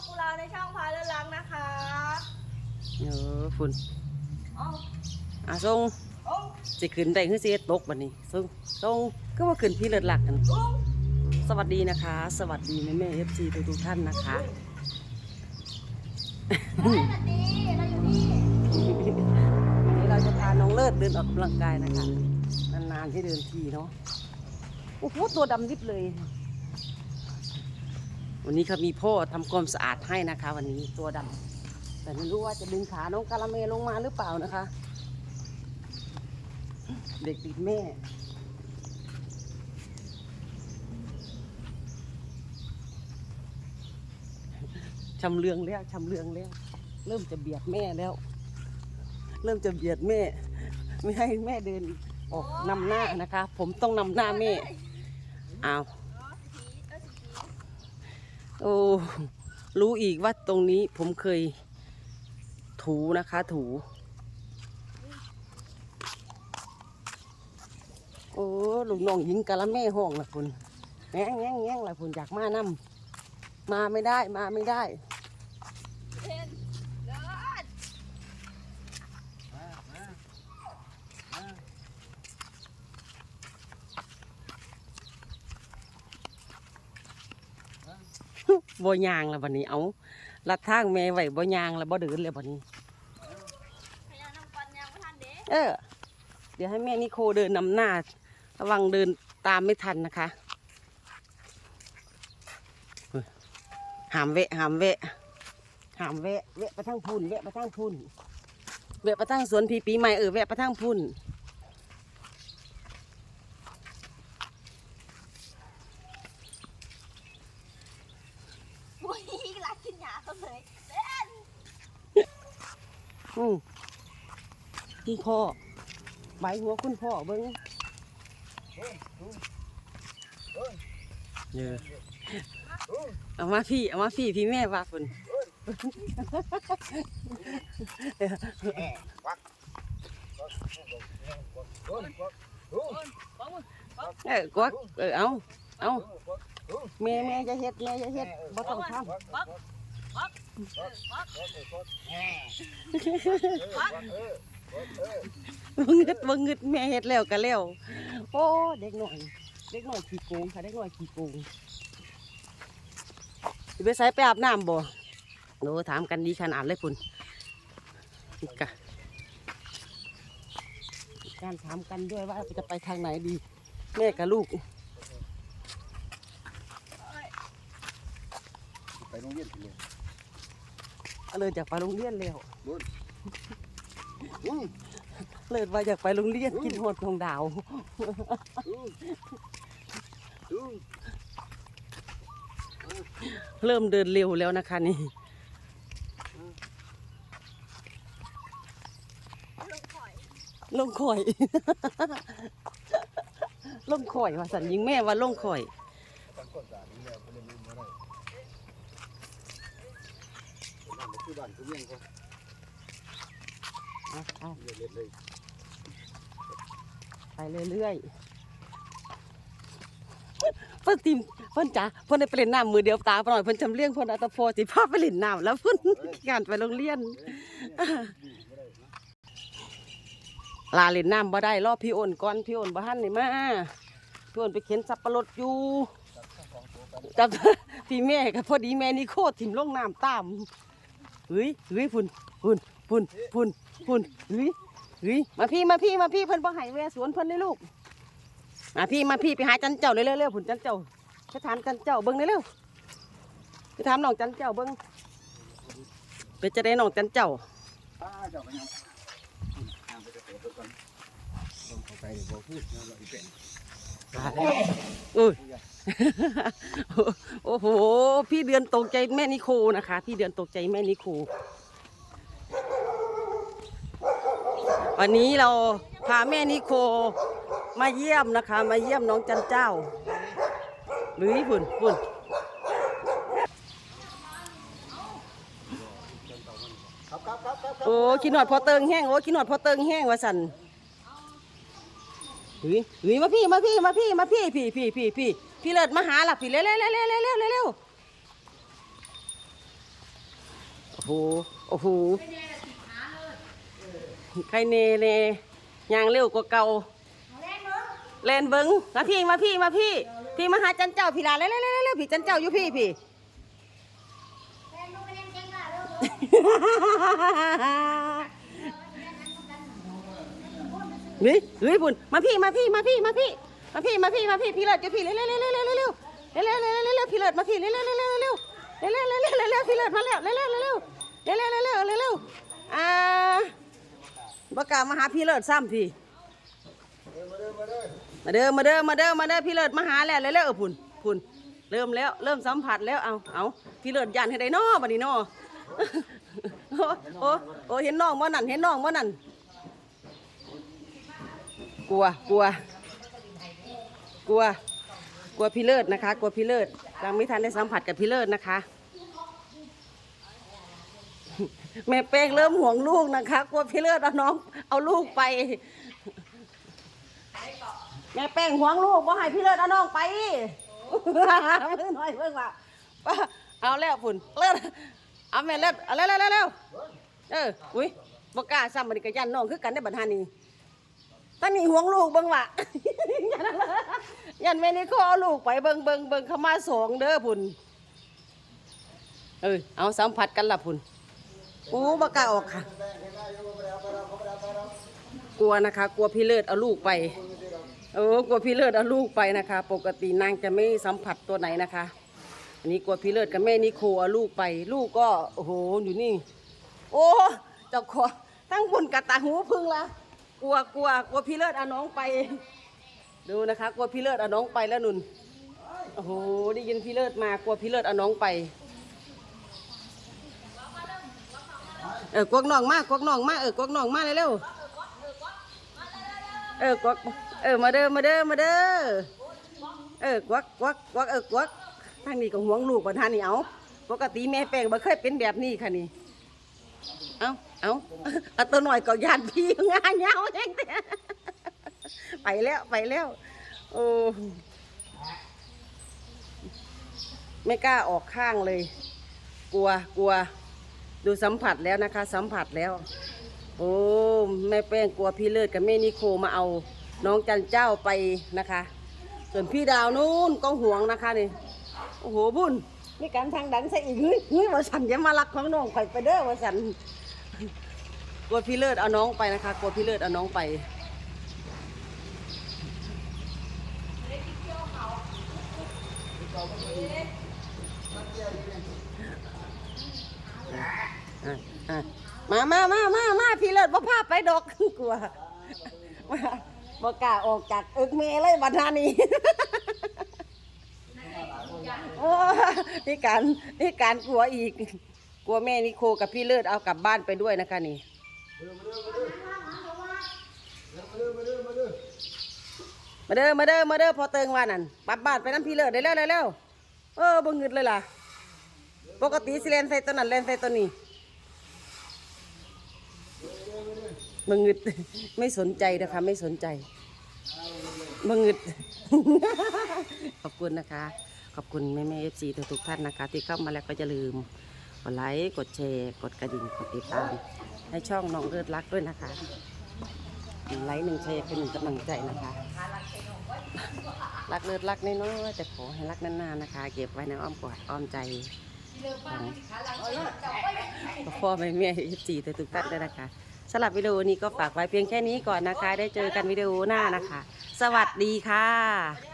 บกุลาในช่องพาเรื่องรักนะคะเออฝุ่นเอาอะส่งเอาสิขึ้นได้คือสิเฮ็ดตกบัดนี้ส่งส่งก็ว่าขึ้นพี่เลิศหลักกันเอาสวัสดีนะคะ สวัสดีแม่แม่เอฟซีทุกทุกๆท่านนะคะเฮ้ยสวัสดีเราอยู่นี่วันนี้เราจะพาน้องเลิศเดินออกกำลังกายนะคะ นานๆที่เดินทีเนาะโอ้โหตัวดำริบเลย วันนี้เขามีพ่อทำความสะอาดให้นะคะ วันนี้ตัวดำแต่ไม่รู้ว่าจะดึงขาน้องกาละเมลงมาหรือเปล่านะคะ เด็กติดแม่ชำเลืองแล้วชำเลืองแล้ว เริ่มจะเบียดแม่แล้ว เริ่มจะเบียดแม่ ไม่ให้แม่เดินออกนำหน้านะคะ ผมต้องนำหน้าแม่อ้าวอ๋อสีเออสี โอ้รู้อีกว่าตรงนี้ผมเคยถูนะคะ ถู โอ้ลูกน้องหญิงกะละแม่ห้องละคุณแง่งแง่งแง่งละคุณอยากมานํมาไม่ได้มาไม่ได้ เพนเลิศ บ่ยางแล้วบัดนี้เอาลัดทางแม่ไว้บ่ยางแล้วบ่เดินเลยบัดนี้เออ เดี๋ยวให้แม่นิโคเดินนำหน้า ระวังเดินตามไม่ทันนะคะหามเวะหามเวะหามเวะเวะไปทางพุ่นเวะไปทางพุ่นเวะไปทางสวนพีปีใหม่เออแวะไปทางพุ่น อุ้ยรัก รงไหนเล่นอืมคุณพ่อใบหัวคุณพ่อเบิ้งเยอะเอามาพี่เอามาพี่พี่แม่ว่าคุณเออกวักเออเอาเอาแม่แม่จะเฮ็ดแม่จะเฮ็ดบ่ต้องทำ บักบักบังึดบ่งึดแม่เฮ็ดแล้วก็แล้วโอ้เด็กหน่อย เด็กหน่อยขี้โกงค่ะเด็กหน่อยขี้โกงไปใส่ไปอาบน้ำบ่โอ้ถามกันดีขนาดเลยคุณนี่กะการถามกันด้วยว่าจะไปทางไหนดี แม่กับลูกไปโรงเรียน เลยก็เลยอยากไปโรงเรียนแล้วอืมเลยว่าอยากไปโรงเรียนกินหดของดาวอืมอืมเริ่มเดินเร็วแล้วนะคะนี่ลงข่อยลงข่อยลงข่อยว่าสันยิงแม่ว่าลงข่อย ตั้งก้นสานี่แล้วก็เลยไม่ได้นั่น คือบ้านคือเมืองเขาเอาเอาเรียนเล่นเลยไปเรื่อยๆเพิ่นติมเพิ่นจ๋าเพิ่นได้ไปเล่นน้ำมือเดียวตาไปหน่อยเพิ่นจำเลี้ยงเพิ่นอัตโพสิพาไปเล่นน้ำแล้วเพิ่นการไปโรงเรียนลาเล่นน้ำบ่ได้รอพี่โอนก่อนพี่โอนบ่ทันนี่มาพี่โอนไปเข็นสับปะรดอยู่กับพี่แม่กับพอดีแม่นี่โคตรถิ่มลงน้ำตาม เฮ้ยเฮ้ยพุ่นพุ่นพุ่นพุ่นพุ่นเฮ้ยเฮ้ยมาพี่มาพี่มาพี่เพิ่นบ่ให้แวสวนเพิ่นเลยลูกมาพี่มาพี่ไปหาจันเจ้าเร็วเร็วๆพุ่นจันเจ้าไปถามจันเจ้าเบิ่งเร็วไปถามน้องจันเจ้าเบิ่งเป็นจะได้น้องจันเจ้าป้าเจ้าก็ยังไปจะเปิดตัวก่อนลงเข้าไปเดี๋ยวบอกพูดแล้วเราอีกเป็น อุ้ยโอ้โห พี่เดือนตกใจแม่นิโคนะคะ พี่เดือนตกใจแม่นิโค วันนี้เราพาแม่นิโคมาเยี่ยมนะคะ มาเยี่ยมน้องจันเจ้า หรือปุ่นปุ่นโอ้กินหอดพอเติงแห้งโอ้กินหอดพอเติงแห้งว่าสัน เฮ้ยเฮ้ยมาพี่มาพี่มาพี่มาพี่พี่พี่พี่พี่พี่เลิศมาหาหลักพี่เร็วเร็วเร็วเร็วเร็วเร็วเร็วโอ้โหใครเนเนยางเร็วกว่าเก่าเล่นเบิงมาพี่มาพี่มาพี่ พี่มาหาจันเจ้าพี่ลาเร็วเร็วเร็วเร็วพี่จันเจ้าอยู่พี่พี่ เฮ้ยเฮ้ยบุญมาพี่มาพี่มาพี่มาพี่มาพี่มาพี่มาพี่พี่เลิศอยู่พี่เร็วเร็วเร็วเร็วเร็วเร็วเร็วเร็วเร็วเร็วเร็วพี่เลิศมาพี่เร็วเร็วเร็วเร็วเร็วเร็วเร็วเร็วเร็วเร็วพี่เลิศมาแล้วเร็วเร็วเร็วเร็วเร็วเร็วเร็วเร็วเร็วอ่าบอกกาวมาหาพี่เลิศซ้ำพี่มาเด้อมาเด้อมาเด้อมาเด้อพี่เลิศมาหาแล้วเร็วเร็วพุ่นพุ่นเริ่มแล้วเริ่มสัมผัสแล้วเอาเอาพี่เลิศยันให้ได้นอบัดนี้นอโอ้โอ้โอ้เห็นน้องบ่นั่นเห็นน้องบ่นั่น กลัว กลัว กลัว กลัวพี่เลิศนะคะ กลัวพี่เลิศยังไม่ทันได้สัมผัสกับพี่เลิศนะคะ แม่เป้งเริ่มห่วงลูกนะคะ กลัวพี่เลิศเอาน้อง เอาลูกไป แม่เป้งห่วงลูกบ่ให้พี่เลิศเอาน้องไปมือหน่อยเพิ่งว่าเอาแล้วพุ่นเลิศเอาแม่เลิศเอาเร็วเร็วเร็วเอออุ้ยบ่กล้าซ้ำมันก็ยันน้องคือกันได้บัดหานี้ ตั้งนี่ห่วงลูกเบิ่งว่ะ ยันแม่นี่ขอเอาลูกไปเบิ่งเบิ่งเบิ่งเข้ามาสองเด้อพุ่นเออเอาสัมผัสกันล่ะพุ่นอู้บ่กล้าออกค่ะ กลัวนะคะ กลัวพี่เลิศเอาลูกไปเออกลัวพี่เลิศเอาลูกไปนะคะ ปกตินางจะไม่สัมผัสตัวไหนนะคะอันนี้กลัวพี่เลิศกับแม่นิโคเอาลูกไป ลูกก็โอ้โหอยู่นี่ โอ้เจ้าขอทั้งบุญกับตาหูพึ่งละ กลัวกลัวกลัวพี่เลิศเอาน้องไป ดูนะคะ กลัวพี่เลิศเอาน้องไปแล้วนุ่นโอ้โหได้ยินพี่เลิศมากลัวพี่เลิศเอาน้องไปเออกวกน้องมากกวกน้องมากเออกวกน้องมากเร็วเออกวกเออมาเด้อมาเด้อมาเด้อเออกวักกวักกวักเออกวักทางนี้ก็ห่วงลูกกว่ทางนี้เอาปกติแม่แป้งบ่เคยเป็นแบบนี้ค่ะนี่เอ้า เอาเอาตัวหน่อยก็ยานพี่งานเงาเองไปแล้วไปแล้ว โอ้ไม่กล้าออกข้างเลย กลัวกลัว ดูสัมผัสแล้วนะคะ สัมผัสแล้ว โอ้แม่แป้งกลัวพี่เลิศกับแม่นิโคมาเอาน้องจันเจ้าไปนะคะ ส่วนพี่ดาวนู้นก็ห่วงนะคะนี่โอ้โหบุญมีการทางดังใส่อีกเฮ้ยเฮ้ยว่าสันอย่ามาลักของน้องไปไปเด้อว่าสัน กลัวพี่เลิศเอาน้องไปนะคะกลัวพี่เลิศเอาน้องไปมามามามามาพี่เลิศบ่พาไปดอกกลัวบ่กล้าออกจากอิกเมเลยบัดนานี้โอ้นี่การนี่การกลัวอีก ลัวแม่นิโคกับพี่เลิศเอากลับบ้านไปด้วยนะคะนี่มาเด้อมาเด้อมาเด้อพอเติงว่านั่นปัดบ้านไปน้ำพี่เลิศได้แล้วได้แล้วเออบ่งึดเลยล่ะ ปกติสิเลนใส่ตัวนั้นเลนใส่ตัวนี้มึงึดไม่สนใจนะคะไม่สนใจมึงึดขอบคุณนะคะ ขอบคุณแม่แม่เอฟซีทุกท่านนะคะ ที่เข้ามาแล้วก็จะลืม กดไลค์กดแชร์กดกระดิ่งกดติดตาม ให้ช่องน้องเลิศรักด้วยนะคะหนึ่งไลค์หนึ่งแชร์เป็นหนึ่งกำลังใจนะคะ รักเลิศรักน้อยๆแต่ขอให้รักนานๆนะคะ เก็บไว้ในอ้อมกอดอ้อมใจของพ่อแม่แม่จีแต่ทุกท่านด้วยนะคะสำหรับวิดีโอนี้ก็ฝากไว้เพียงแค่นี้ก่อนนะคะ ได้เจอกันวิดีโอหน้านะคะ สวัสดีค่ะ